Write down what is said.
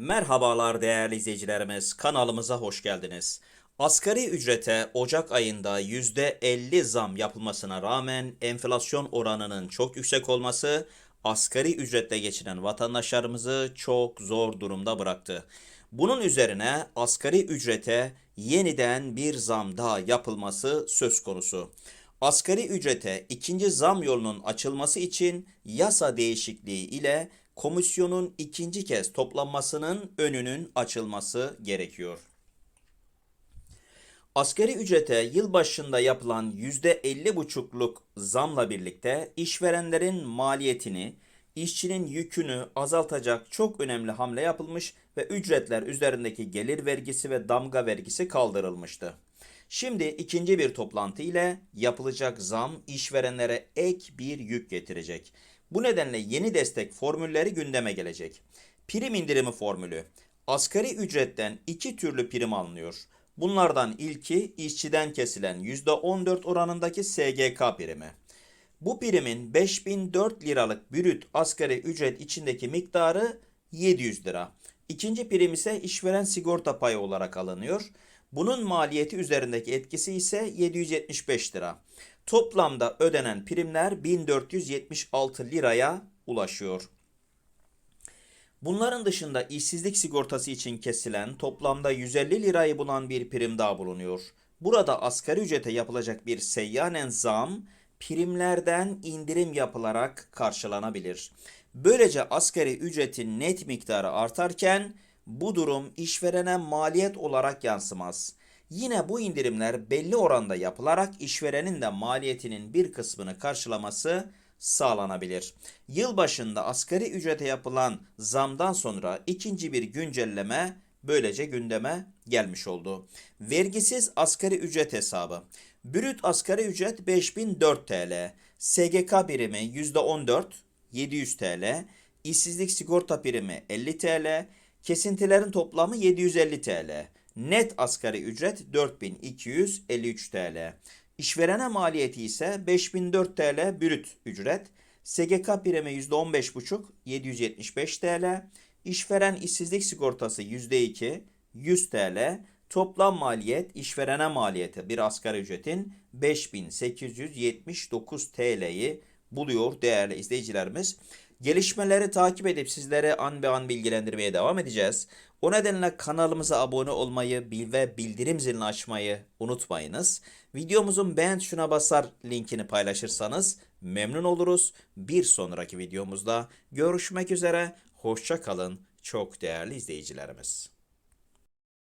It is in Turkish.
Merhabalar değerli izleyicilerimiz, kanalımıza hoş geldiniz. Asgari ücrete Ocak ayında %50 zam yapılmasına rağmen enflasyon oranının çok yüksek olması asgari ücretle geçinen vatandaşlarımızı çok zor durumda bıraktı. Bunun üzerine asgari ücrete yeniden bir zam daha yapılması söz konusu. Asgari ücrete ikinci zam yolunun açılması için yasa değişikliği ile komisyonun ikinci kez toplanmasının önünün açılması gerekiyor. Asgari ücrete yıl başında yapılan %50,5'luk zamla birlikte işverenlerin maliyetini, işçinin yükünü azaltacak çok önemli hamle yapılmış ve ücretler üzerindeki gelir vergisi ve damga vergisi kaldırılmıştı. Şimdi ikinci bir toplantı ile yapılacak zam işverenlere ek bir yük getirecek. Bu nedenle yeni destek formülleri gündeme gelecek. Prim indirimi formülü. Asgari ücretten iki türlü prim alınıyor. Bunlardan ilki işçiden kesilen %14 oranındaki SGK primi. Bu primin 5004 liralık brüt asgari ücret içindeki miktarı 700 lira. İkinci prim ise işveren sigorta payı olarak alınıyor. Bunun maliyeti üzerindeki etkisi ise 775 lira. Toplamda ödenen primler 1476 liraya ulaşıyor. Bunların dışında işsizlik sigortası için kesilen toplamda 150 lirayı bulan bir prim daha bulunuyor. Burada asgari ücrete yapılacak bir seyyanen zam primlerden indirim yapılarak karşılanabilir. Böylece asgari ücretin net miktarı artarken bu durum işverene maliyet olarak yansımaz. Yine bu indirimler belli oranda yapılarak işverenin de maliyetinin bir kısmını karşılaması sağlanabilir. Yıl başında asgari ücrete yapılan zamdan sonra ikinci bir güncelleme böylece gündeme gelmiş oldu. Vergisiz asgari ücret hesabı. Brüt asgari ücret 5004 TL. SGK birimi %14 700 TL. İşsizlik sigorta primi 50 TL. Kesintilerin toplamı 750 TL. Net asgari ücret 4253 TL. İşverene maliyeti ise 5004 TL brüt ücret. SGK primi %15,5 775 TL. İşveren işsizlik sigortası %2 100 TL. Toplam maliyet işverene maliyeti bir asgari ücretin 5879 TL'yi buluyor değerli izleyicilerimiz. Gelişmeleri takip edip sizlere an be an bilgilendirmeye devam edeceğiz. O nedenle kanalımıza abone olmayı bil ve bildirim zilini açmayı unutmayınız. Videomuzun beğen tuşuna basar linkini paylaşırsanız memnun oluruz. Bir sonraki videomuzda görüşmek üzere. Hoşça kalın çok değerli izleyicilerimiz.